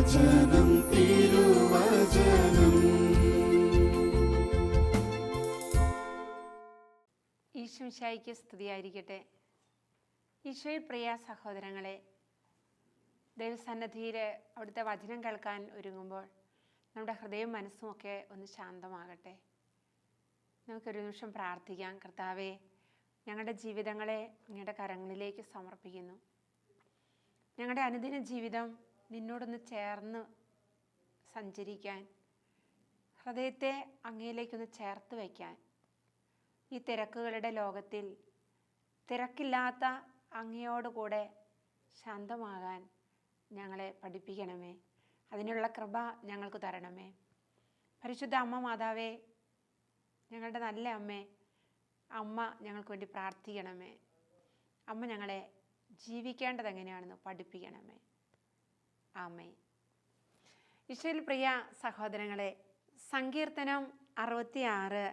തിരുവചനം. തിരുവചനം ഈശ്വമിശായിക്ക് സ്തുതിയായിരിക്കട്ടെ. ഈശോയിൽ പ്രിയ സഹോദരങ്ങളെ ദൈവസന്നദ്ധിയിൽ അവിടുത്തെ വചനം കേൾക്കാൻ ഒരുങ്ങുമ്പോൾ നമ്മുടെ ഹൃദയവും മനസ്സും ഒക്കെ ഒന്ന് ശാന്തമാകട്ടെ. നമുക്കൊരു നിമിഷം പ്രാർത്ഥിക്കാം. കർത്താവെ ഞങ്ങളുടെ ജീവിതങ്ങളെ അങ്ങയുടെ കരങ്ങളിലേക്ക് സമർപ്പിക്കുന്നു. ഞങ്ങളുടെ അനുദിന ജീവിതം നിന്നോടൊന്ന് ചേർന്ന് സഞ്ചരിക്കാൻ ഹൃദയത്തെ അങ്ങയിലേക്കൊന്ന് ചേർത്ത് വയ്ക്കാൻ. ഈ തിരക്കുകളുടെ ലോകത്തിൽ തിരക്കില്ലാത്ത അങ്ങയോടുകൂടെ ശാന്തമാകാൻ ഞങ്ങളെ പഠിപ്പിക്കണമേ. അതിനുള്ള കൃപ ഞങ്ങൾക്ക് തരണമേ. പരിശുദ്ധ അമ്മ മാതാവേ ഞങ്ങളുടെ നല്ല അമ്മേ അമ്മ ഞങ്ങൾക്ക് വേണ്ടി പ്രാർത്ഥിക്കണമേ. അമ്മ ഞങ്ങളെ ജീവിക്കേണ്ടത് എങ്ങനെയാണെന്ന് പഠിപ്പിക്കണമേ. ആമേ ഇഷയിൽ പ്രിയ സഹോദരങ്ങളെ സങ്കീർത്തനം അറുപത്തിയാറ്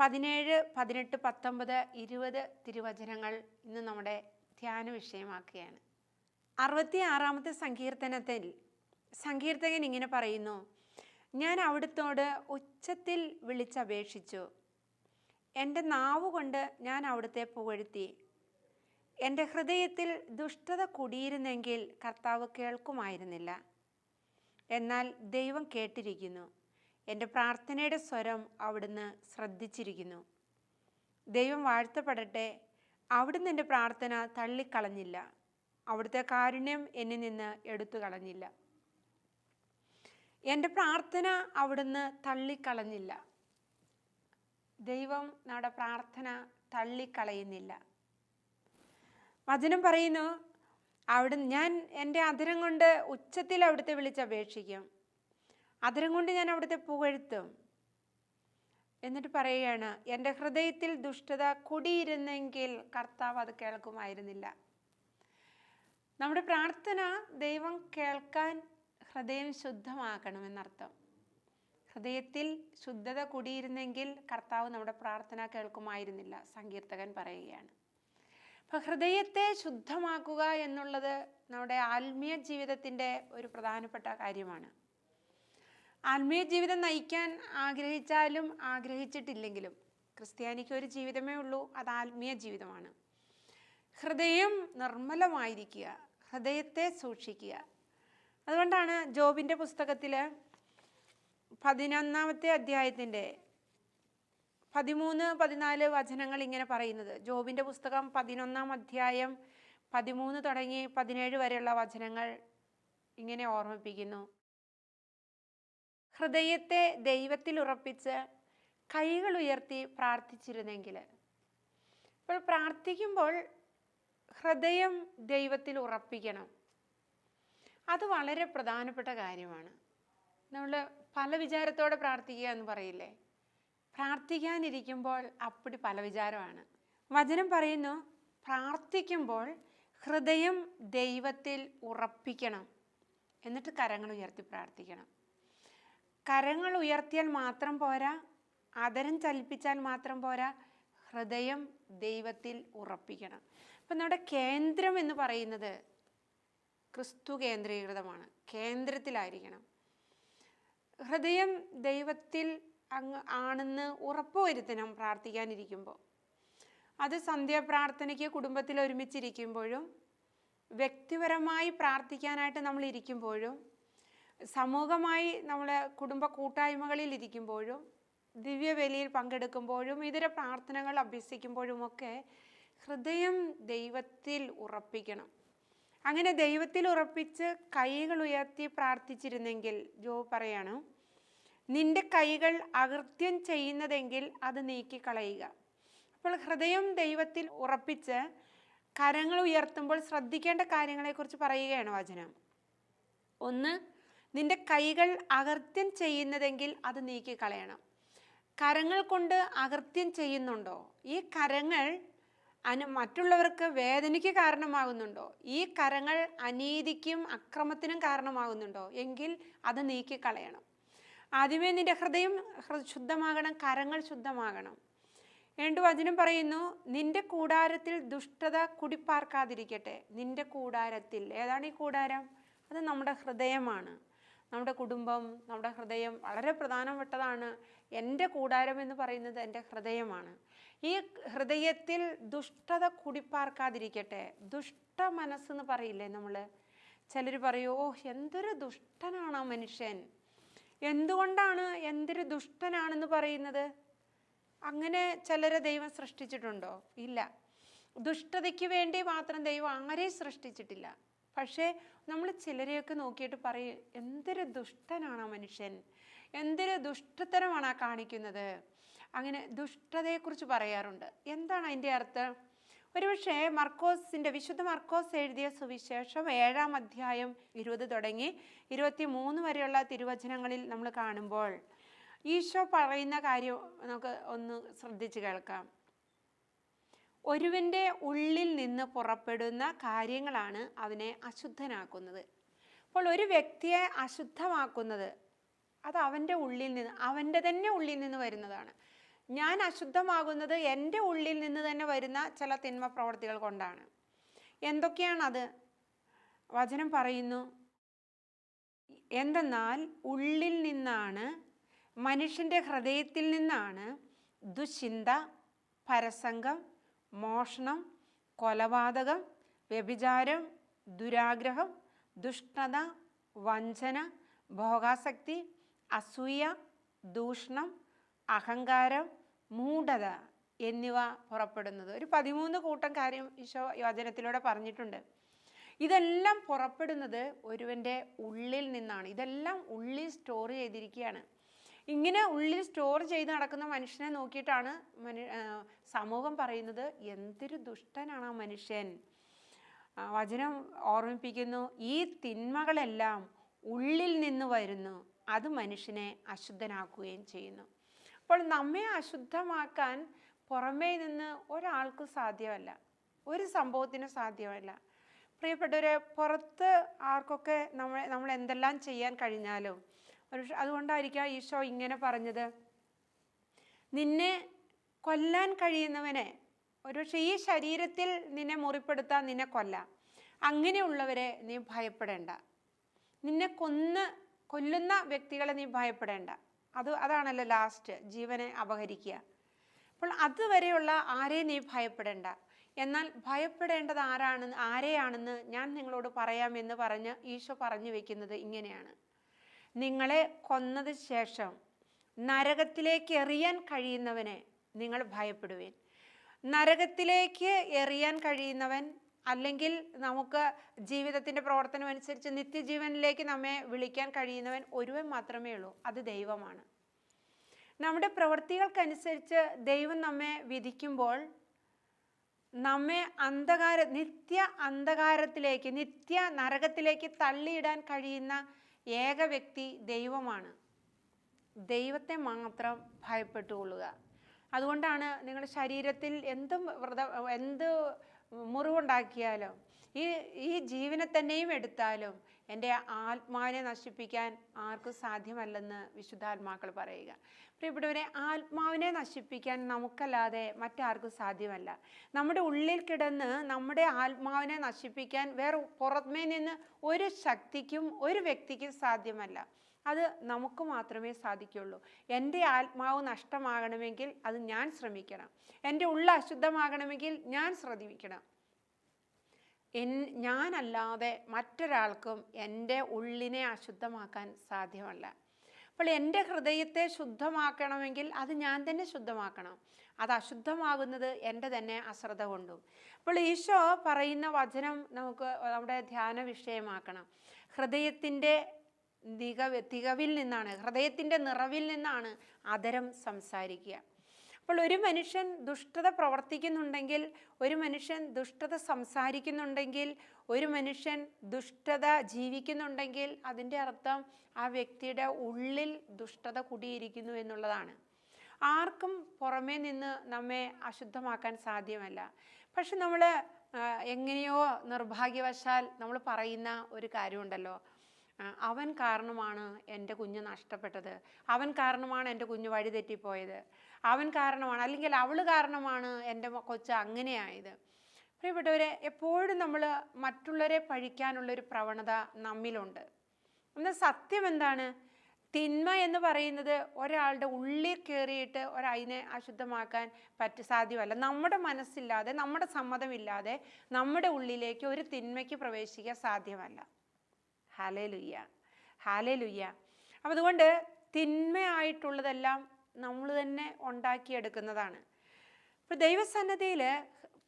പതിനേഴ് പതിനെട്ട് പത്തൊമ്പത് ഇരുപത് തിരുവചനങ്ങൾ ഇന്ന് നമ്മുടെ ധ്യാന വിഷയമാക്കുകയാണ്. അറുപത്തി ആറാമത്തെ സങ്കീർത്തനത്തിൽ സങ്കീർത്തകൻ ഇങ്ങനെ പറയുന്നു ഞാൻ അവിടുത്തോട് ഉച്ചത്തിൽ വിളിച്ചപേക്ഷിച്ചു. എന്റെ നാവുകൊണ്ട് ഞാൻ അവിടുത്തെ പുകഴ്ത്തി. എന്റെ ഹൃദയത്തിൽ ദുഷ്ടത കുടിയിരുന്നെങ്കിൽ കർത്താവ് കേൾക്കുമായിരുന്നില്ല. എന്നാൽ ദൈവം കേട്ടിരിക്കുന്നു. എന്റെ പ്രാർത്ഥനയുടെ സ്വരം അവിടുന്ന് ശ്രദ്ധിച്ചിരിക്കുന്നു. ദൈവം വാഴ്ത്തപ്പെടട്ടെ. അവിടുന്ന് എന്റെ പ്രാർത്ഥന തള്ളിക്കളഞ്ഞില്ല. അവിടുത്തെ കാരുണ്യം എന്നിൽ നിന്ന് എടുത്തു കളഞ്ഞില്ല എന്റെ പ്രാർത്ഥന അവിടുന്ന് തള്ളിക്കളഞ്ഞില്ല. ദൈവം നമ്മുടെ പ്രാർത്ഥന തള്ളിക്കളയുന്നില്ല. വചനം പറയുന്നു അവിടെ ഞാൻ എന്റെ അതിരം കൊണ്ട് ഉച്ചത്തിൽ അവിടുത്തെ വിളിച്ചപേക്ഷിക്കും. അതിരം കൊണ്ട് ഞാൻ അവിടുത്തെ പുകഴ്ത്തും. എന്നിട്ട് പറയുകയാണ് എന്റെ ഹൃദയത്തിൽ ദുഷ്ടത കുടിയിരുന്നെങ്കിൽ കർത്താവ് അത് കേൾക്കുമായിരുന്നില്ല. നമ്മുടെ പ്രാർത്ഥന ദൈവം കേൾക്കാൻ ഹൃദയം ശുദ്ധമാക്കണമെന്നർത്ഥം. ഹൃദയത്തിൽ ശുദ്ധത കുടിയിരുന്നെങ്കിൽ കർത്താവ് നമ്മുടെ പ്രാർത്ഥന കേൾക്കുമായിരുന്നില്ല സങ്കീർത്തകൻ പറയുകയാണ്. ഹൃദയത്തെ ശുദ്ധമാക്കുക എന്നുള്ളത് നമ്മുടെ ആത്മീയ ജീവിതത്തിന്റെ ഒരു പ്രധാനപ്പെട്ട കാര്യമാണ്. ആത്മീയ ജീവിതം നയിക്കാൻ ആഗ്രഹിച്ചാലും ആഗ്രഹിച്ചിട്ടില്ലെങ്കിലും ക്രിസ്ത്യാനിക്ക് ഒരു ജീവിതമേ ഉള്ളൂ അത് ആത്മീയ ജീവിതമാണ്. ഹൃദയം നിർമ്മലമായിരിക്കുക ഹൃദയത്തെ സൂക്ഷിക്കുക. അതുകൊണ്ടാണ് ജോബിന്റെ പുസ്തകത്തിൽ പതിനൊന്നാമത്തെ അധ്യായത്തിന്റെ പതിമൂന്ന് പതിനാല് വചനങ്ങൾ ഇങ്ങനെ പറയുന്നത്. ജോബിന്റെ പുസ്തകം പതിനൊന്നാം അധ്യായം പതിമൂന്ന് തുടങ്ങി പതിനേഴ് വരെയുള്ള വചനങ്ങൾ ഇങ്ങനെ ഓർമ്മിപ്പിക്കുന്നു. ഹൃദയത്തെ ദൈവത്തിൽ ഉറപ്പിച്ച് കൈകൾ ഉയർത്തി പ്രാർത്ഥിച്ചിരുന്നെങ്കിൽ. ഇപ്പോൾ പ്രാർത്ഥിക്കുമ്പോൾ ഹൃദയം ദൈവത്തിൽ ഉറപ്പിക്കണം. അത് വളരെ പ്രധാനപ്പെട്ട കാര്യമാണ്. നമ്മൾ പല വിചാരത്തോടെ പ്രാർത്ഥിക്കുക എന്ന് പറയില്ലേ? പ്രാർത്ഥിക്കാനിരിക്കുമ്പോൾ അപ്പടി പല വിചാരമാണ്. വചനം പറയുന്നു പ്രാർത്ഥിക്കുമ്പോൾ ഹൃദയം ദൈവത്തിൽ ഉറപ്പിക്കണം. എന്നിട്ട് കരങ്ങൾ ഉയർത്തി പ്രാർത്ഥിക്കണം. കരങ്ങൾ ഉയർത്തിയാൽ മാത്രം പോരാ അതരം ചലിപ്പിച്ചാൽ മാത്രം പോരാ ഹൃദയം ദൈവത്തിൽ ഉറപ്പിക്കണം. അപ്പം നമ്മുടെ കേന്ദ്രം എന്ന് പറയുന്നത് ക്രിസ്തു കേന്ദ്രീകൃതമാണ്. കേന്ദ്രത്തിലായിരിക്കണം. ഹൃദയം ദൈവത്തിൽ അങ്ങ് ആണെന്ന് ഉറപ്പുവരുത്തണം പ്രാർത്ഥിക്കാനിരിക്കുമ്പോൾ. അത് സന്ധ്യാപ്രാർത്ഥനയ്ക്ക് കുടുംബത്തിൽ ഒരുമിച്ചിരിക്കുമ്പോഴും വ്യക്തിപരമായി പ്രാർത്ഥിക്കാനായിട്ട് നമ്മൾ ഇരിക്കുമ്പോഴും സമൂഹമായി നമ്മൾ കുടുംബ കൂട്ടായ്മകളിൽ ഇരിക്കുമ്പോഴും ദിവ്യബലിയിൽ പങ്കെടുക്കുമ്പോഴും ഇതര പ്രാർത്ഥനകൾ അഭ്യസിക്കുമ്പോഴുമൊക്കെ ഹൃദയം ദൈവത്തിൽ ഉറപ്പിക്കണം. അങ്ങനെ ദൈവത്തിൽ ഉറപ്പിച്ച് കൈകൾ ഉയർത്തി പ്രാർത്ഥിച്ചിരുന്നെങ്കിൽ ജോ പറയാണ് നിന്റെ കൈകൾ അകൃത്യം ചെയ്യുന്നതെങ്കിൽ അത് നീക്കിക്കളയുക. അപ്പോൾ ഹൃദയം ദൈവത്തിൽ ഉറപ്പിച്ച് കരങ്ങൾ ഉയർത്തുമ്പോൾ ശ്രദ്ധിക്കേണ്ട കാര്യങ്ങളെക്കുറിച്ച് പറയുകയാണ് വചനം. ഒന്ന് നിന്റെ കൈകൾ അകൃത്യം ചെയ്യുന്നതെങ്കിൽ അത് നീക്കിക്കളയണം. കരങ്ങൾ കൊണ്ട് അകൃത്യം ചെയ്യുന്നുണ്ടോ? ഈ കരങ്ങൾ അനു മറ്റുള്ളവർക്ക് വേദനയ്ക്ക് കാരണമാകുന്നുണ്ടോ? ഈ കരങ്ങൾ അനീതിക്കും അക്രമത്തിനും കാരണമാകുന്നുണ്ടോ? എങ്കിൽ അത് നീക്കിക്കളയണം. ആദ്യമേ നിന്റെ ഹൃദയം ശുദ്ധമാകണം കരങ്ങൾ ശുദ്ധമാകണം. ഏണ്ടു വചനം പറയുന്നു നിന്റെ കൂടാരത്തിൽ ദുഷ്ടത കുടിപ്പാർക്കാതിരിക്കട്ടെ. നിന്റെ കൂടാരത്തിൽ. ഏതാണ് ഈ കൂടാരം? അത് നമ്മുടെ ഹൃദയമാണ്. നമ്മുടെ കുടുംബം നമ്മുടെ ഹൃദയം വളരെ പ്രധാനപ്പെട്ടതാണ്. എന്റെ കൂടാരം എന്ന് പറയുന്നത് എന്റെ ഹൃദയമാണ്. ഈ ഹൃദയത്തിൽ ദുഷ്ടത കുടിപ്പാർക്കാതിരിക്കട്ടെ. ദുഷ്ട മനസ്സെന്ന് പറയില്ലേ നമ്മൾ ചിലർ പറയൂ ഓ എന്തൊരു ദുഷ്ടനാണ് ആ മനുഷ്യൻ? എന്തുകൊണ്ടാണ് എന്തൊരു ദുഷ്ടനാണെന്ന് പറയുന്നത്? അങ്ങനെ ചിലരെ ദൈവം സൃഷ്ടിച്ചിട്ടുണ്ടോ? ഇല്ല. ദുഷ്ടതയ്ക്ക് വേണ്ടി മാത്രം ദൈവം ആരെയും സൃഷ്ടിച്ചിട്ടില്ല. പക്ഷേ നമ്മൾ ചിലരെയൊക്കെ നോക്കിയിട്ട് പറയും എന്തൊരു ദുഷ്ടനാണ് ആ മനുഷ്യൻ? എന്തൊരു ദുഷ്ടത്തരമാണ് ആ കാണിക്കുന്നത്? അങ്ങനെ ദുഷ്ടതയെക്കുറിച്ച് പറയാറുണ്ട്. എന്താണ് അതിന്റെ അർത്ഥം? ഒരുപക്ഷെ മർക്കോസിന്റെ വിശുദ്ധ മർക്കോസ് എഴുതിയ സുവിശേഷം ഏഴാം അധ്യായം ഇരുപത് തുടങ്ങി ഇരുപത്തി മൂന്ന് വരെയുള്ള തിരുവചനങ്ങളിൽ നമ്മൾ കാണുമ്പോൾ ഈശോ പറയുന്ന കാര്യം നമുക്ക് ഒന്ന് ശ്രദ്ധിച്ചു കേൾക്കാം. ഒരുവന്റെ ഉള്ളിൽ നിന്ന് പുറപ്പെടുന്ന കാര്യങ്ങളാണ് അവനെ അശുദ്ധനാക്കുന്നത്. അപ്പോൾ ഒരു വ്യക്തിയെ അശുദ്ധമാക്കുന്നത് അത് അവന്റെ ഉള്ളിൽ നിന്ന് അവന്റെ തന്നെ ഉള്ളിൽ നിന്ന് വരുന്നതാണ്. ഞാൻ അശുദ്ധമാകുന്നത് എന്റെ ഉള്ളിൽ നിന്ന് തന്നെ വരുന്ന ചില തിന്മ പ്രവർത്തികൾ കൊണ്ടാണ്. എന്തൊക്കെയാണത്? വചനം പറയുന്നു എന്തെന്നാൽ ഉള്ളിൽ നിന്നാണ് മനുഷ്യന്റെ ഹൃദയത്തിൽ നിന്നാണ് ദുശ്ചിന്ത പരസംഗം മോഷണം കൊലപാതകം വ്യഭിചാരം ദുരാഗ്രഹം ദുഷ്ടത വഞ്ചന ഭോഗാസക്തി അസൂയ ദൂഷണം അഹങ്കാരം മൂഢത എന്നിവ പുറപ്പെടുന്നത്. ഒരു പതിമൂന്ന് കൂട്ടം കാര്യം ഈശോ യോജനത്തിലൂടെ പറഞ്ഞിട്ടുണ്ട്. ഇതെല്ലാം പുറപ്പെടുന്നത് ഒരുവന്റെ ഉള്ളിൽ നിന്നാണ്. ഇതെല്ലാം ഉള്ളിൽ സ്റ്റോർ ചെയ്തിരിക്കുകയാണ്. ഇങ്ങനെ ഉള്ളിൽ സ്റ്റോർ ചെയ്ത് നടക്കുന്ന മനുഷ്യനെ നോക്കിയിട്ടാണ് മനു സമൂഹം പറയുന്നത് എന്തൊരു ദുഷ്ടനാണ് ആ മനുഷ്യൻ. വചനം ഓർമ്മിപ്പിക്കുന്നു. ഈ തിന്മകളെല്ലാം ഉള്ളിൽ നിന്ന് വരുന്നു. അത് മനുഷ്യനെ അശുദ്ധനാക്കുകയും ചെയ്യുന്നു. അപ്പോൾ നമ്മെ അശുദ്ധമാക്കാൻ പുറമേ നിന്ന് ഒരാൾക്കും സാധ്യമല്ല. ഒരു സംഭവത്തിനും സാധ്യമല്ല. പ്രിയപ്പെട്ടവരെ പുറത്ത് ആർക്കൊക്കെ നമ്മൾ നമ്മൾ എന്തെല്ലാം ചെയ്യാൻ കഴിഞ്ഞാലും ഒരു അതുകൊണ്ടായിരിക്കാം ഈശോ ഇങ്ങനെ പറഞ്ഞത്. നിന്നെ കൊല്ലാൻ കഴിയുന്നവനെ ഒരുപക്ഷെ ഈ ശരീരത്തിൽ നിന്നെ മുറിപ്പെടുത്താൻ നിന്നെ കൊല്ലാം. അങ്ങനെയുള്ളവരെ നീ ഭയപ്പെടേണ്ട. നിന്നെ കൊന്ന് കൊല്ലുന്ന വ്യക്തികളെ നീ ഭയപ്പെടേണ്ട. അത് അതാണല്ലോ ലാസ്റ്റ് ജീവനെ അപഹരിക്കുക. അപ്പോൾ അതുവരെയുള്ള ആരെയും നീ ഭയപ്പെടേണ്ട. എന്നാൽ ഭയപ്പെടേണ്ടത് ആരാണ് ആരെയാണെന്ന് ഞാൻ നിങ്ങളോട് പറയാമെന്ന് പറഞ്ഞ് ഈശോ പറഞ്ഞു വെക്കുന്നത് ഇങ്ങനെയാണ്. നിങ്ങളെ കൊന്നത് ശേഷം നരകത്തിലേക്ക് എറിയാൻ കഴിയുന്നവനെ നിങ്ങൾ ഭയപ്പെടുവേൻ. നരകത്തിലേക്ക് എറിയാൻ കഴിയുന്നവൻ അല്ലെങ്കിൽ നമുക്ക് ജീവിതത്തിന്റെ പ്രവർത്തനം അനുസരിച്ച് നിത്യജീവനിലേക്ക് നമ്മെ വിളിക്കാൻ കഴിയുന്നവൻ ഒരുവൻ മാത്രമേ ഉള്ളൂ. അത് ദൈവമാണ്. നമ്മുടെ പ്രവൃത്തികൾക്കനുസരിച്ച് ദൈവം നമ്മെ വിധിക്കുമ്പോൾ നമ്മെ അന്ധകാര നിത്യ അന്ധകാരത്തിലേക്ക് നിത്യ നരകത്തിലേക്ക് തള്ളിയിടാൻ കഴിയുന്ന ഏക വ്യക്തി ദൈവമാണ്. ദൈവത്തെ മാത്രം ഭയപ്പെട്ടുകൊള്ളുക. അതുകൊണ്ടാണ് നിങ്ങളുടെ ശരീരത്തിൽ എന്തും വ്രത എന്ത് മുറിവുണ്ടാക്കിയാലും? ഈ ഈ ജീവനെ തന്നെയും എടുത്താലും എന്റെ ആത്മാവിനെ നശിപ്പിക്കാൻ ആർക്കും സാധ്യമല്ലെന്ന് വിശുദ്ധാത്മാക്കൾ പറയുക. പ്രിയപ്പെട്ടവരെ ആത്മാവിനെ നശിപ്പിക്കാൻ നമുക്കല്ലാതെ മറ്റാർക്കും സാധ്യമല്ല. നമ്മുടെ ഉള്ളിൽ കിടന്ന് നമ്മുടെ ആത്മാവിനെ നശിപ്പിക്കാൻ വേറെ പുറമേ നിന്ന് ഒരു ശക്തിക്കും ഒരു വ്യക്തിക്കും സാധ്യമല്ല. അത് നമുക്ക് മാത്രമേ സാധിക്കുള്ളൂ എന്റെ ആത്മാവ് നഷ്ടമാകണമെങ്കിൽ അത് ഞാൻ ശ്രമിക്കണം. എന്റെ ഉള്ള അശുദ്ധമാകണമെങ്കിൽ ഞാൻ ശ്രദ്ധിക്കണം. എൻ ഞാനല്ലാതെ മറ്റൊരാൾക്കും എന്റെ ഉള്ളിനെ അശുദ്ധമാക്കാൻ സാധ്യമല്ല. അപ്പോൾ എന്റെ ഹൃദയത്തെ ശുദ്ധമാക്കണമെങ്കിൽ അത് ഞാൻ തന്നെ ശുദ്ധമാക്കണം. അത് അശുദ്ധമാകുന്നത് എന്റെ തന്നെ അശ്രദ്ധ കൊണ്ടും. അപ്പോൾ ഈശോ പറയുന്ന വചനം നമുക്ക് നമ്മുടെ ധ്യാന വിഷയമാക്കണം. ഹൃദയത്തിന്റെ തികവ് തികവിൽ നിന്നാണ് ഹൃദയത്തിന്റെ നിറവിൽ നിന്നാണ് അതരം സംസാരിക്കുക. അപ്പോൾ ഒരു മനുഷ്യൻ ദുഷ്ടത പ്രവർത്തിക്കുന്നുണ്ടെങ്കിൽ ഒരു മനുഷ്യൻ ദുഷ്ടത സംസാരിക്കുന്നുണ്ടെങ്കിൽ ഒരു മനുഷ്യൻ ദുഷ്ടത ജീവിക്കുന്നുണ്ടെങ്കിൽ അതിന്റെ അർത്ഥം ആ വ്യക്തിയുടെ ഉള്ളിൽ ദുഷ്ടത കുടിയിരിക്കുന്നു എന്നുള്ളതാണ്. ആർക്കും പുറമേ നിന്ന് നമ്മെ അശുദ്ധമാക്കാൻ സാധ്യമല്ല. പക്ഷെ നമ്മൾ എങ്ങനെയോ നിർഭാഗ്യവശാൽ നമ്മൾ പറയുന്ന ഒരു കാര്യമുണ്ടല്ലോ. അവൻ കാരണമാണ് എന്റെ കുഞ്ഞ് നഷ്ടപ്പെട്ടത്. അവൻ കാരണമാണ് എന്റെ കുഞ്ഞ് വഴിതെറ്റിപ്പോയത് അവൻ കാരണമാണ് അല്ലെങ്കിൽ അവൾ കാരണമാണ് എന്റെ കൊച്ച് അങ്ങനെയായത്. പ്രിയപ്പെട്ടവരെ എപ്പോഴും നമ്മൾ മറ്റുള്ളവരെ പഴിക്കാനുള്ളൊരു പ്രവണത നമ്മിലുണ്ട്. എന്നാൽ സത്യം എന്താണ്? തിന്മ എന്ന് പറയുന്നത് ഒരാളുടെ ഉള്ളിൽ കയറിയിട്ട് ഒരതിനെ അശുദ്ധമാക്കാൻ പറ്റ സാധ്യമല്ല. നമ്മുടെ മനസ്സില്ലാതെ നമ്മുടെ സമ്മതമില്ലാതെ നമ്മുടെ ഉള്ളിലേക്ക് ഒരു തിന്മയ്ക്ക് പ്രവേശിക്കാൻ സാധ്യമല്ല. ഹാലേ ലുയ്യ ഹാലേ ലുയ്യ അപ്പം അതുകൊണ്ട് തിന്മയായിട്ടുള്ളതെല്ലാം നമ്മൾ തന്നെ ഉണ്ടാക്കിയെടുക്കുന്നതാണ്. ഇപ്പോൾ ദൈവസന്നദ്ധയിൽ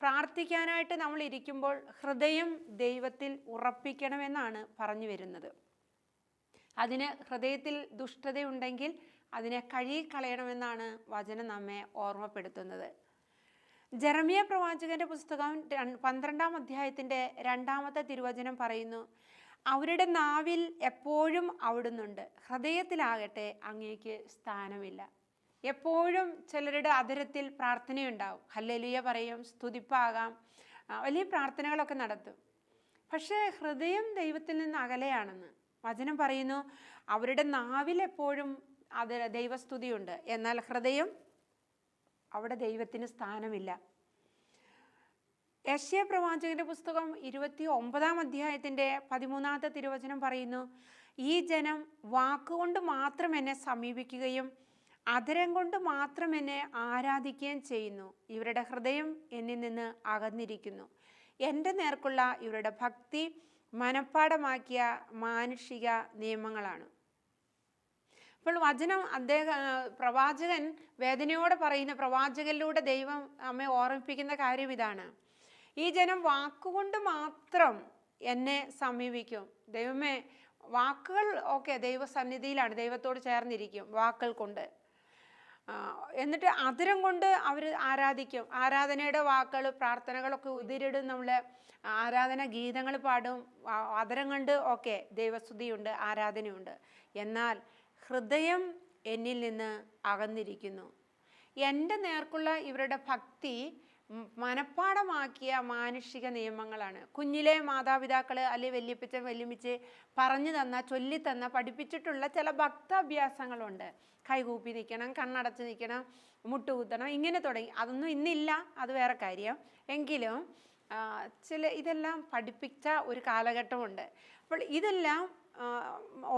പ്രാർത്ഥിക്കാനായിട്ട് നമ്മൾ ഇരിക്കുമ്പോൾ ഹൃദയം ദൈവത്തിൽ ഉറപ്പിക്കണമെന്നാണ് പറഞ്ഞു വരുന്നത്. അതിന് ഹൃദയത്തിൽ ദുഷ്ടതയുണ്ടെങ്കിൽ അതിനെ കഴുകിക്കളയണമെന്നാണ് വചനം നമ്മെ ഓർമ്മപ്പെടുത്തുന്നത്. ജെറമിയ പ്രവാചകന്റെ പുസ്തകം പന്ത്രണ്ടാം അധ്യായത്തിന്റെ രണ്ടാമത്തെ തിരുവചനം പറയുന്നു അവരുടെ നാവിൽ എപ്പോഴും അവിടുന്നുണ്ട്. ഹൃദയത്തിലാകട്ടെ അങ്ങേക്ക് സ്ഥാനമില്ല. എപ്പോഴും ചിലരുടെ അതിരത്തിൽ പ്രാർത്ഥനയുണ്ടാവും. ഹല്ലലിയ പറയും സ്തുതിപ്പാകാം. വലിയ പ്രാർത്ഥനകളൊക്കെ നടത്തും. പക്ഷേ ഹൃദയം ദൈവത്തിൽ നിന്ന് അകലെയാണെന്ന് വചനം പറയുന്നു അവരുടെ നാവിൽ എപ്പോഴും അത് ദൈവസ്തുതിയുണ്ട്. എന്നാൽ ഹൃദയം അവിടെ ദൈവത്തിന് സ്ഥാനമില്ല. യശ്യ പ്രവാചകന്റെ പുസ്തകം ഇരുപത്തി ഒമ്പതാം അധ്യായത്തിന്റെ പതിമൂന്നാമത്തെ തിരുവചനം പറയുന്നു ഈ ജനം വാക്കുകൊണ്ട് മാത്രം എന്നെ സമീപിക്കുകയും അതരം കൊണ്ട് മാത്രം എന്നെ ആരാധിക്കുകയും ചെയ്യുന്നു. ഇവരുടെ ഹൃദയം എന്നിൽ നിന്ന് അകന്നിരിക്കുന്നു. എന്റെ നേർക്കുള്ള ഇവരുടെ ഭക്തി മനഃപ്പാടമാക്കിയ മാനുഷിക നിയമങ്ങളാണ്. അപ്പോൾ വചനം അദ്ദേഹം പ്രവാചകൻ വേദനയോടെ പറയുന്ന പ്രവാചകനിലൂടെ ദൈവം അമ്മയെ ഓർമ്മിപ്പിക്കുന്ന കാര്യം ഇതാണ്. ഈ ജനം വാക്കുകൊണ്ട് മാത്രം എന്നെ സമീപിക്കും. ദൈവമേ വാക്കുകൾ ഓക്കെ ദൈവസന്നിധിയിലാണ് ദൈവത്തോട് ചേർന്നിരിക്കും വാക്കുകൾ കൊണ്ട്. എന്നിട്ട് അതിരം കൊണ്ട് അവർ ആരാധിക്കും. ആരാധനയുടെ വാക്കുകൾ പ്രാർത്ഥനകളൊക്കെ ഉതിരിടും നമ്മൾ ആരാധന ഗീതങ്ങൾ പാടും. അതിരം കൊണ്ട് ഓക്കെ ദൈവസ്തുതിയുണ്ട് ആരാധനയുണ്ട്. എന്നാൽ ഹൃദയം എന്നിൽ നിന്ന് അകന്നിരിക്കുന്നു. എന്റെ നേർക്കുള്ള ഇവരുടെ ഭക്തി മനഃപ്പാടമാക്കിയ മാനുഷിക നിയമങ്ങളാണ്. കുഞ്ഞിലെ മാതാപിതാക്കൾ അല്ലെ വല്യപ്പിച്ച വല്യമിച്ച് പറഞ്ഞു തന്ന ചൊല്ലിത്തന്ന പഠിപ്പിച്ചിട്ടുള്ള ചില ഭക്താഭ്യാസങ്ങളുണ്ട്. കൈകൂപ്പി നിൽക്കണം കണ്ണടച്ച് നിൽക്കണം മുട്ടുകുത്തണം ഇങ്ങനെ തുടങ്ങി. അതൊന്നും ഇന്നില്ല അത് വേറെ കാര്യം. എങ്കിലും ചില ഇതെല്ലാം പഠിപ്പിച്ച ഒരു കാലഘട്ടമുണ്ട്. അപ്പോൾ ഇതെല്ലാം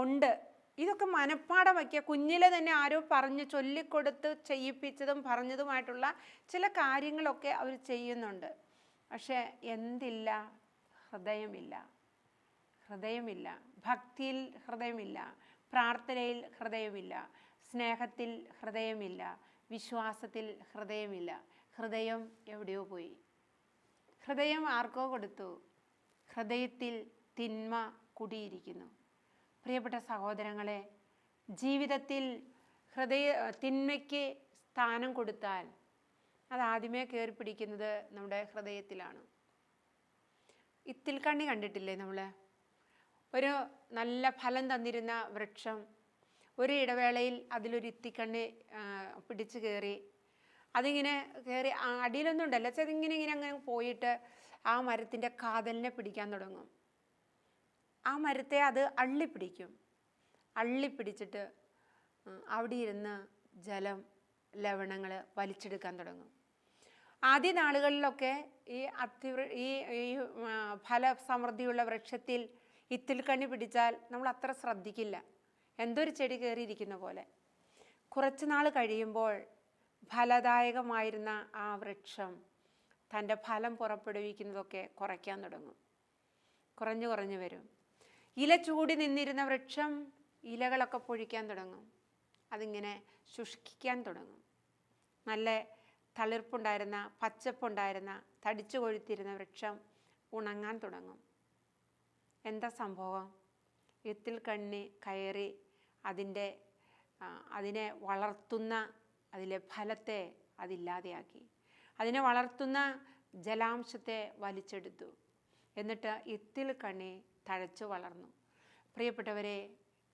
ഉണ്ട്. ഇതൊക്കെ മനഃപ്പാടമാക്കിയ കുഞ്ഞിലെ തന്നെ ആരോ പറഞ്ഞ് ചൊല്ലിക്കൊടുത്ത് ചെയ്യിപ്പിച്ചതും പറഞ്ഞതുമായിട്ടുള്ള ചില കാര്യങ്ങളൊക്കെ അവർ ചെയ്യുന്നുണ്ട്. പക്ഷേ എന്തില്ല? ഹൃദയമില്ല. ഹൃദയമില്ല. ഭക്തിയിൽ ഹൃദയമില്ല. പ്രാർത്ഥനയിൽ ഹൃദയമില്ല. സ്നേഹത്തിൽ ഹൃദയമില്ല. വിശ്വാസത്തിൽ ഹൃദയമില്ല. ഹൃദയം എവിടെയോ പോയി. ഹൃദയം ആർക്കോ കൊടുത്തു. ഹൃദയത്തിൽ തിന്മ കുടിയിരിക്കുന്നു. പ്രിയപ്പെട്ട സഹോദരങ്ങളെ ജീവിതത്തിൽ ഹൃദയ തിന്മയ്ക്ക് സ്ഥാനം കൊടുത്താൽ അത് കയറി പിടിക്കുന്നത് നമ്മുടെ ഹൃദയത്തിലാണ്. ഇത്തിൽ കണ്ണി കണ്ടിട്ടില്ലേ നമ്മൾ ഒരു നല്ല ഫലം തന്നിരുന്ന വൃക്ഷം ഒരു ഇടവേളയിൽ അതിലൊരു ഇത്തിക്കണ്ണി പിടിച്ച് കയറി അതിങ്ങനെ കയറി അടിയിലൊന്നും ഉണ്ടല്ലോ ചെതിങ്ങനെ ഇങ്ങനെ അങ്ങനെ പോയിട്ട് ആ മരത്തിന്റെ കാതലിനെ പിടിക്കാൻ തുടങ്ങും. ആ മരത്തെ അത് അള്ളിപ്പിടിക്കും. അള്ളിപ്പിടിച്ചിട്ട് അവിടെ ഇരുന്ന് ജലം ലവണങ്ങൾ വലിച്ചെടുക്കാൻ തുടങ്ങും. ആദ്യ നാളുകളിലൊക്കെ ഈ അത്തിവൃ ഈ ഈ ഫലസമൃദ്ധിയുള്ള വൃക്ഷത്തിൽ ഇത്തിൽക്കണ്ണി പിടിച്ചാൽ നമ്മൾ അത്ര ശ്രദ്ധിക്കില്ല. എന്തൊരു ചെടി കയറിയിരിക്കുന്ന പോലെ. കുറച്ച് നാൾ കഴിയുമ്പോൾ ഫലദായകമായിരുന്ന ആ വൃക്ഷം തന്റെ ഫലം പുറപ്പെടുവിക്കുന്നതൊക്കെ കുറയ്ക്കാൻ തുടങ്ങും. കുറഞ്ഞു കുറഞ്ഞു വരും. ഇല ചൂടി നിന്നിരുന്ന വൃക്ഷം ഇലകളൊക്കെ പൊഴിക്കാൻ തുടങ്ങും. അതിങ്ങനെ ശുഷ്കിക്കാൻ തുടങ്ങും. നല്ല തളിർപ്പുണ്ടായിരുന്ന പച്ചപ്പുണ്ടായിരുന്ന തടിച്ചു കൊഴുത്തിരുന്ന വൃക്ഷം ഉണങ്ങാൻ തുടങ്ങും. എന്താ സംഭവം? എത്തിൽ കണ്ണി കയറി അതിന്റെ അതിനെ വളർത്തുന്ന അതിലെ ഫലത്തെ അതില്ലാതെയാക്കി. അതിനെ വളർത്തുന്ന ജലാംശത്തെ വലിച്ചെടുത്തു. എന്നിട്ട് എത്തിൽ കണ്ണി തഴച്ചു വളർന്നു. പ്രിയപ്പെട്ടവരെ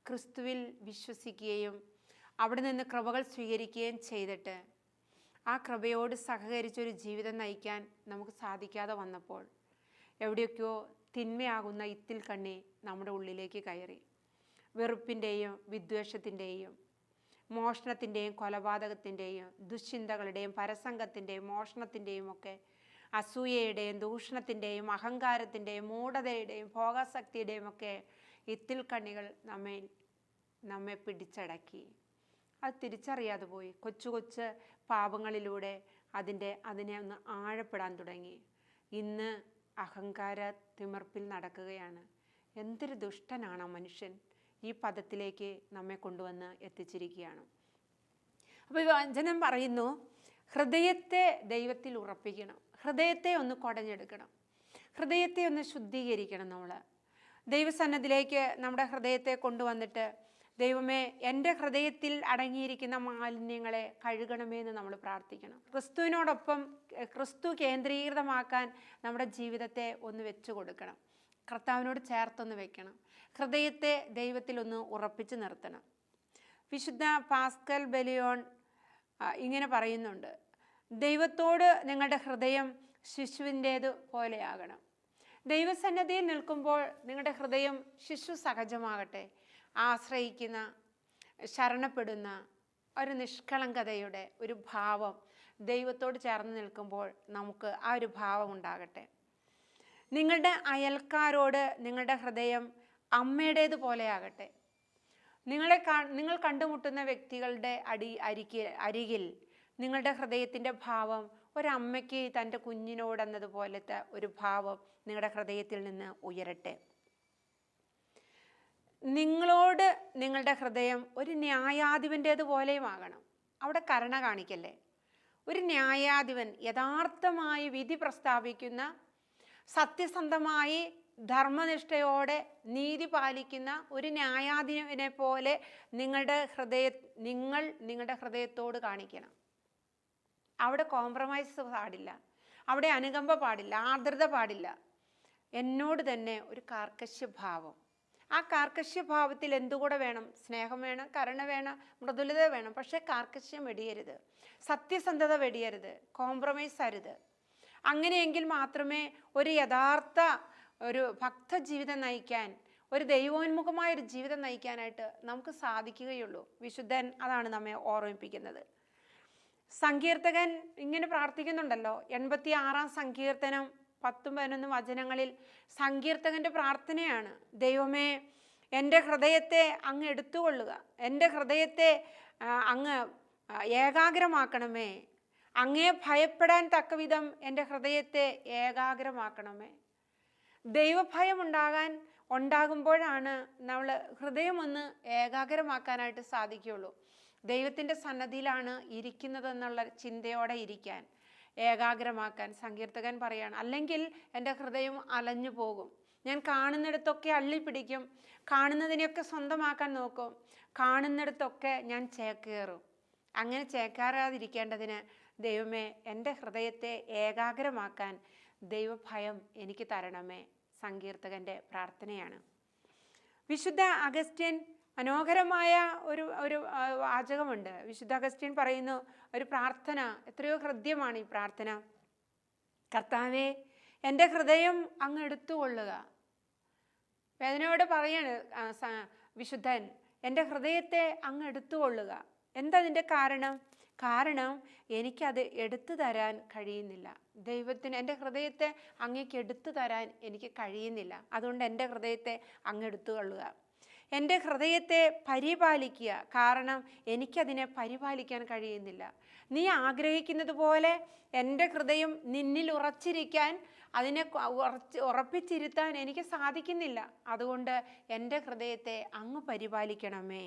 ക്രിസ്തുവിൽ വിശ്വസിക്കുകയും അവിടെ നിന്ന് കൃപകൾ സ്വീകരിക്കുകയും ചെയ്തിട്ട് ആ കൃപയോട് സഹകരിച്ചൊരു ജീവിതം നയിക്കാൻ നമുക്ക് സാധിക്കാതെ വന്നപ്പോൾ എവിടെയൊക്കെയോ തിന്മയാകുന്ന ഇത്തിൽ കണ്ണി നമ്മുടെ ഉള്ളിലേക്ക് കയറി. വെറുപ്പിന്റെയും വിദ്വേഷത്തിന്റെയും മോഷണത്തിന്റെയും കൊലപാതകത്തിന്റെയും ദുശ്ചിന്തകളുടെയും പരസംഗത്തിന്റെയും മോഷണത്തിന്റെയും ഒക്കെ അസൂയയുടെയും ദൂഷണത്തിന്റെയും അഹങ്കാരത്തിന്റെയും മൂഢതയുടെയും ഭോഗാസക്തിയുടെയും ഒക്കെ ഇത്തിൽ കണ്ണികൾ നമ്മെ നമ്മെ പിടിച്ചടക്കി. അത് തിരിച്ചറിയാതെ പോയി. കൊച്ചു കൊച്ച് പാപങ്ങളിലൂടെ അതിന്റെ അതിനെ ഒന്ന് ആഴപ്പെടാൻ തുടങ്ങി. ഇന്ന് അഹങ്കാര തിമിർപ്പിൽ നടക്കുകയാണ്. എന്തൊരു ദുഷ്ടനാണ് മനുഷ്യൻ. ഈ പദത്തിലേക്ക് നമ്മെ കൊണ്ടുവന്ന് എത്തിച്ചിരിക്കുകയാണ്. അപ്പോൾ ഈ വചനം പറയുന്നു ഹൃദയത്തെ ദൈവത്തിൽ ഉറപ്പിക്കണം. ഹൃദയത്തെ ഒന്ന് കുടഞ്ഞെടുക്കണം. ഹൃദയത്തെ ഒന്ന് ശുദ്ധീകരിക്കണം നമ്മൾ ദൈവസന്നദ്ധിലേക്ക് നമ്മുടെ ഹൃദയത്തെ കൊണ്ടുവന്നിട്ട് ദൈവമേ എന്റെ ഹൃദയത്തിൽ അടങ്ങിയിരിക്കുന്ന മാലിന്യങ്ങളെ കഴുകണമേ എന്ന് നമ്മൾ പ്രാർത്ഥിക്കണം. ക്രിസ്തുവിനോടൊപ്പം ക്രിസ്തു കേന്ദ്രീകൃതമാക്കാൻ നമ്മുടെ ജീവിതത്തെ ഒന്ന് വെച്ചു കൊടുക്കണം. കർത്താവിനോട് ചേർത്തൊന്ന് വെക്കണം. ഹൃദയത്തെ ദൈവത്തിൽ ഒന്ന് ഉറപ്പിച്ചു നിർത്തണം. വിശുദ്ധ പാസ്കൽ ബലിയോൺ ഇങ്ങനെ പറയുന്നുണ്ട്. ദൈവത്തോട് നിങ്ങളുടെ ഹൃദയം ശിശുവിന്റേത് പോലെയാകണം. ദൈവസന്നദ്ധിയിൽ നിൽക്കുമ്പോൾ നിങ്ങളുടെ ഹൃദയം ശിശു സഹജമാകട്ടെ. ആശ്രയിക്കുന്ന ശരണപ്പെടുന്ന ഒരു നിഷ്കളങ്കതയുടെ ഒരു ഭാവം ദൈവത്തോട് ചേർന്ന് നിൽക്കുമ്പോൾ നമുക്ക് ആ ഒരു ഭാവം ഉണ്ടാകട്ടെ. നിങ്ങളുടെ അയൽക്കാരോട് നിങ്ങളുടെ ഹൃദയം അമ്മയുടേത് പോലെയാകട്ടെ. നിങ്ങളെ നിങ്ങൾ കണ്ടുമുട്ടുന്ന വ്യക്തികളുടെ അടി അരികിൽ നിങ്ങളുടെ ഹൃദയത്തിന്റെ ഭാവം ഒരമ്മയ്ക്ക് തന്റെ കുഞ്ഞിനോടെന്നതുപോലത്തെ ഒരു ഭാവം നിങ്ങളുടെ ഹൃദയത്തിൽ നിന്ന് ഉയരട്ടെ. നിങ്ങളോട് നിങ്ങളുടെ ഹൃദയം ഒരു ന്യായാധിപന്റേത് പോലെയും ആകണം. അവിടെ കരുണ കാണിക്കല്ലേ? ഒരു ന്യായാധിപൻ യഥാർത്ഥമായി വിധി പ്രസ്താവിക്കുന്ന സത്യസന്ധമായി ധർമ്മനിഷ്ഠയോടെ നീതി പാലിക്കുന്ന ഒരു ന്യായാധിപനെ പോലെ നിങ്ങളുടെ ഹൃദയ നിങ്ങൾ നിങ്ങളുടെ ഹൃദയത്തോട് കാണിക്കണം. അവിടെ കോംപ്രമൈസ് പാടില്ല. അവിടെ അനുകമ്പ പാടില്ല ആർദ്രത പാടില്ല. എന്നോട് തന്നെ ഒരു കാർക്കശ്യഭാവം. ആ കാർക്കശ്യഭാവത്തിൽ എന്തുകൂടെ വേണം? സ്നേഹം വേണം കരുണ വേണം മൃദുലത വേണം. പക്ഷേ കാർക്കശ്യം വെടിയരുത്. സത്യസന്ധത വെടിയരുത്. കോംപ്രമൈസ് അരുത്. അങ്ങനെയെങ്കിൽ മാത്രമേ ഒരു യഥാർത്ഥ ഒരു ഭക്ത ജീവിതം നയിക്കാൻ ഒരു ദൈവോന്മുഖമായ ഒരു ജീവിതം നയിക്കാനായിട്ട് നമുക്ക് സാധിക്കുകയുള്ളൂ. വിശുദ്ധൻ അതാണ് നമ്മെ ഓർമ്മിപ്പിക്കുന്നത്. സങ്കീർത്തകൻ ഇങ്ങനെ പ്രാർത്ഥിക്കുന്നുണ്ടല്ലോ. എൺപത്തി ആറാം സങ്കീർത്തനം പത്തും പതിനൊന്നും വചനങ്ങളിൽ സങ്കീർത്തകന്റെ പ്രാർത്ഥനയാണ്. ദൈവമേ എന്റെ ഹൃദയത്തെ അങ്ങ് എടുത്തുകൊള്ളുക. എന്റെ ഹൃദയത്തെ അങ്ങ് ഏകാഗ്രമാക്കണമേ. അങ്ങേ ഭയപ്പെടാൻ തക്കവിധം എന്റെ ഹൃദയത്തെ ഏകാഗ്രമാക്കണമേ. ദൈവഭയം ഉണ്ടാകാൻ ഉണ്ടാകുമ്പോഴാണ് നമ്മൾ ഹൃദയമൊന്ന് ഏകാഗ്രമാക്കാനായിട്ട് സാധിക്കുകയുള്ളൂ. ദൈവത്തിന്റെ സന്നദ്ധിയിലാണ് ഇരിക്കുന്നതെന്നുള്ള ചിന്തയോടെ ഇരിക്കാൻ ഏകാഗ്രമാക്കാൻ സങ്കീർത്തകൻ പറയാണ്. അല്ലെങ്കിൽ എന്റെ ഹൃദയം അലഞ്ഞു പോകും. ഞാൻ കാണുന്നിടത്തൊക്കെ അള്ളിപ്പിടിക്കും. കാണുന്നതിനെയൊക്കെ സ്വന്തമാക്കാൻ നോക്കും. കാണുന്നിടത്തൊക്കെ ഞാൻ ചേക്കേറും. അങ്ങനെ ചേക്കാറാതിരിക്കേണ്ടതിന് ദൈവമേ എന്റെ ഹൃദയത്തെ ഏകാഗ്രമാക്കാൻ ദൈവഭയം എനിക്ക് തരണമേ. സങ്കീർത്തകന്റെ പ്രാർത്ഥനയാണ്. വിശുദ്ധ അഗസ്റ്റ്യൻ മനോഹരമായ ഒരു ഒരു വാചകമുണ്ട്. വിശുദ്ധ അഗസ്റ്റ്യൻ പറയുന്നു ഒരു പ്രാർത്ഥന എത്രയോ ഹൃദ്യമാണ് ഈ പ്രാർത്ഥന. കർത്താവേ എന്റെ ഹൃദയം അങ്ങ് എടുത്തുകൊള്ളുക. വേദനയോട് പറയാണ് വിശുദ്ധൻ എന്റെ ഹൃദയത്തെ അങ്ങ് എടുത്തുകൊള്ളുക. എന്താ അതിന്റെ കാരണം? കാരണം എനിക്കത് എടുത്തു തരാൻ കഴിയുന്നില്ല. ദൈവത്തിന് എന്റെ ഹൃദയത്തെ അങ്ങേക്ക് എടുത്തു തരാൻ എനിക്ക് കഴിയുന്നില്ല. അതുകൊണ്ട് എന്റെ ഹൃദയത്തെ അങ്ങ് എടുത്തുകൊള്ളുക. എന്റെ ഹൃദയത്തെ പരിപാലിക്കുക. കാരണം എനിക്കതിനെ പരിപാലിക്കാൻ കഴിയുന്നില്ല. നീ ആഗ്രഹിക്കുന്നത് പോലെ എന്റെ ഹൃദയം നിന്നിൽ ഉറച്ചിരിക്കാൻ അതിനെ ഉറച്ച് ഉറപ്പിച്ചിരുത്താൻ എനിക്ക് സാധിക്കുന്നില്ല. അതുകൊണ്ട് എന്റെ ഹൃദയത്തെ അങ്ങ് പരിപാലിക്കണമേ.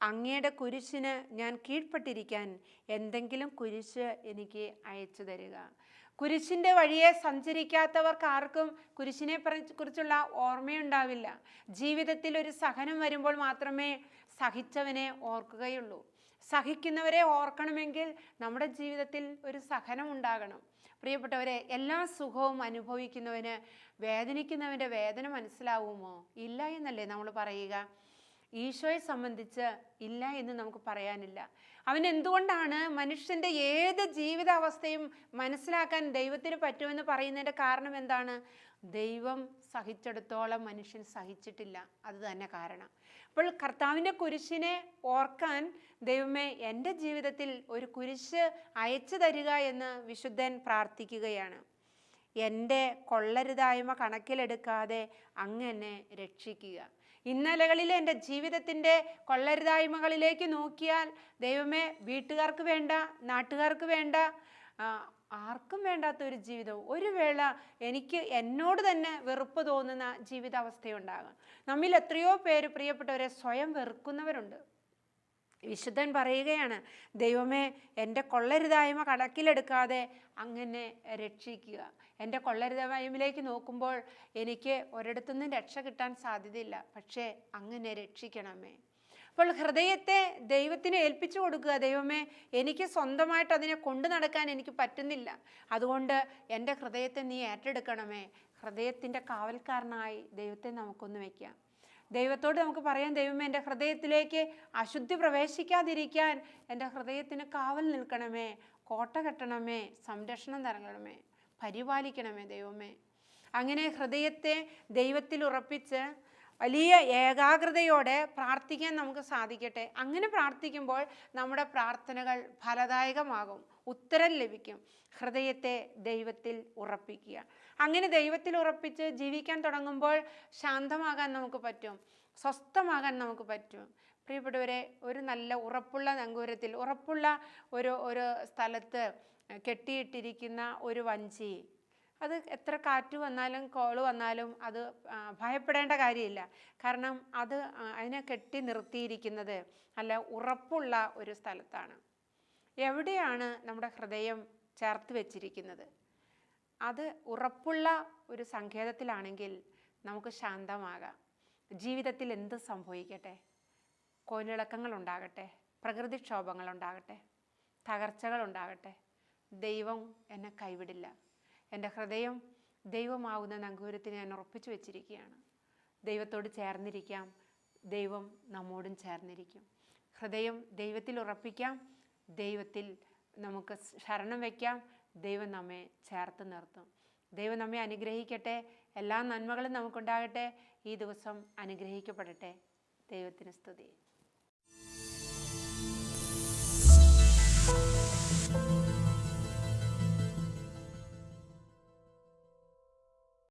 അങ്ങയുടെ കുരിശിന് ഞാൻ കീഴ്പ്പെട്ടിരിക്കാൻ എന്തെങ്കിലും കുരിശ് എനിക്ക് അയച്ചു തരിക. കുരിശിന്റെ വഴിയെ സഞ്ചരിക്കാത്തവർക്ക് ആർക്കും കുരിശിനെ കുറിച്ചുള്ള ഓർമ്മയുണ്ടാവില്ല. ജീവിതത്തിൽ ഒരു സഹനം വരുമ്പോൾ മാത്രമേ സഹിച്ചവനെ ഓർക്കുകയുള്ളൂ. സഹിക്കുന്നവരെ ഓർക്കണമെങ്കിൽ നമ്മുടെ ജീവിതത്തിൽ ഒരു സഹനം ഉണ്ടാകണം. പ്രിയപ്പെട്ടവരെ എല്ലാ സുഖവും അനുഭവിക്കുന്നവന് വേദനിക്കുന്നവന്റെ വേദന മനസ്സിലാവുമോ? ഇല്ല എന്നല്ലേ നമ്മൾ പറയുക. ഈശോയെ സംബന്ധിച്ച് ഇല്ല എന്ന് നമുക്ക് പറയാനില്ല. അവൻ എന്തുകൊണ്ടാണ് മനുഷ്യന്റെ ഏത് ജീവിതാവസ്ഥയും മനസ്സിലാക്കാൻ ദൈവത്തിന് പറ്റുമെന്ന് പറയുന്നതിന്റെ കാരണം എന്താണ്? ദൈവം സഹിച്ചെടുത്തോളം മനുഷ്യൻ സഹിച്ചിട്ടില്ല. അത് തന്നെ കാരണം. അപ്പോൾ കർത്താവിന്റെ കുരിശിനെ ഓർക്കാൻ ദൈവമേ എന്റെ ജീവിതത്തിൽ ഒരു കുരിശ് അയച്ചു തരിക എന്ന് വിശുദ്ധൻ പ്രാർത്ഥിക്കുകയാണ്. എന്റെ കൊള്ളരുതായ്മ കണക്കിലെടുക്കാതെ അങ്ങനെ രക്ഷിക്കുക. ഇന്നലകളിലെ എന്റെ ജീവിതത്തിന്റെ കൊള്ളരുതായ്മകളിലേക്ക് നോക്കിയാൽ ദൈവമേ വീട്ടുകാർക്ക് വേണ്ട നാട്ടുകാർക്ക് വേണ്ട ആർക്കും വേണ്ടാത്ത ഒരു ജീവിതം ഒരു വേള എനിക്ക് എന്നോട് തന്നെ വെറുപ്പ് തോന്നുന്ന ജീവിതാവസ്ഥയുണ്ടാകാം. നമ്മിൽ എത്രയോ പേര് പ്രിയപ്പെട്ടവരെ സ്വയം വെറുക്കുന്നവരുണ്ട്. വിശുദ്ധൻ പറയുകയാണ് ദൈവമേ എന്റെ കൊള്ളരുതായ്മ കണക്കിലെടുക്കാതെ അങ്ങനെ രക്ഷിക്കുക. എന്റെ കൊള്ളരുതായ്മയിലേക്ക് നോക്കുമ്പോൾ എനിക്ക് ഒരിടത്തുനിന്നും രക്ഷ കിട്ടാൻ സാധ്യതയില്ല. പക്ഷേ അങ്ങനെ രക്ഷിക്കണമേ. അപ്പോൾ ഹൃദയത്തെ ദൈവത്തിന് ഏൽപ്പിച്ചു കൊടുക്കുക ദൈവമേ എനിക്ക് സ്വന്തമായിട്ട് അതിനെ കൊണ്ടു നടക്കാൻ എനിക്ക് പറ്റുന്നില്ല. അതുകൊണ്ട് എന്റെ ഹൃദയത്തെ നീ ഏറ്റെടുക്കണമേ. ഹൃദയത്തിന്റെ കാവൽക്കാരനായി ദൈവത്തെ നമുക്കൊന്ന് വയ്ക്കാം ദൈവത്തോട് നമുക്ക് പറയാം ദൈവമേ എന്റെ ഹൃദയത്തിലേക്ക് അശുദ്ധി പ്രവേശിക്കാതിരിക്കാൻ എന്റെ ഹൃദയത്തിന് കാവൽ നിൽക്കണമേ കോട്ട കെട്ടണമേ സംരക്ഷണം നൽകണമേ പരിപാലിക്കണമേ ദൈവമേ. അങ്ങനെ ഹൃദയത്തെ ദൈവത്തിൽ ഉറപ്പിച്ച് വലിയ ഏകാഗ്രതയോടെ പ്രാർത്ഥിക്കാൻ നമുക്ക് സാധിക്കട്ടെ. അങ്ങനെ പ്രാർത്ഥിക്കുമ്പോൾ നമ്മുടെ പ്രാർത്ഥനകൾ ഫലദായകമാകും ഉത്തരം ലഭിക്കും. ഹൃദയത്തെ ദൈവത്തിൽ ഉറപ്പിക്കുക. അങ്ങനെ ദൈവത്തിൽ ഉറപ്പിച്ച് ജീവിക്കാൻ തുടങ്ങുമ്പോൾ ശാന്തമാകാൻ നമുക്ക് പറ്റും. സ്വസ്ഥമാകാൻ നമുക്ക് പറ്റും. പ്രിയപ്പെട്ടവരെ ഒരു നല്ല ഉറപ്പുള്ള നങ്കൂരത്തിൽ ഉറപ്പുള്ള ഒരു ഒരു സ്ഥലത്ത് കെട്ടിയിട്ടിരിക്കുന്ന ഒരു വഞ്ചി അത് എത്ര കാറ്റ് വന്നാലും കോൾ വന്നാലും അത് ഭയപ്പെടേണ്ട കാര്യമില്ല. കാരണം അത് അതിനെ കെട്ടി നിർത്തിയിരിക്കുന്നത് നല്ല ഉറപ്പുള്ള ഒരു സ്ഥലത്താണ്. എവിടെയാണ് നമ്മുടെ ഹൃദയം ചേർത്ത് വെച്ചിരിക്കുന്നത്? അത് ഉറപ്പുള്ള ഒരു സങ്കേതത്തിലാണെങ്കിൽ നമുക്ക് ശാന്തമാകാം. ജീവിതത്തിൽ എന്ത് സംഭവിക്കട്ടെ? കോലിളക്കങ്ങൾ ഉണ്ടാകട്ടെ പ്രകൃതിക്ഷോഭങ്ങൾ ഉണ്ടാകട്ടെ തകർച്ചകൾ ഉണ്ടാകട്ടെ ദൈവം എന്നെ കൈവിടില്ല. എന്റെ ഹൃദയം ദൈവമാവുന്ന നങ്കൂരത്തിന് ഞാൻ ഉറപ്പിച്ചു വെച്ചിരിക്കുകയാണ്. ദൈവത്തോട് ചേർന്നിരിക്കാം. ദൈവം നമ്മോടും ചേർന്നിരിക്കും. ഹൃദയം ദൈവത്തിൽ ഉറപ്പിക്കാം. ദൈവത്തിൽ നമുക്ക് ശരണം വയ്ക്കാം ദൈവം നമ്മെ ചേർത്ത് നിർത്തും. ദൈവം നമ്മെ അനുഗ്രഹിക്കട്ടെ. എല്ലാ നന്മകളും നമുക്കുണ്ടാകട്ടെ. ഈ ദിവസം അനുഗ്രഹിക്കപ്പെടട്ടെ. ദൈവത്തിന് സ്തുതി.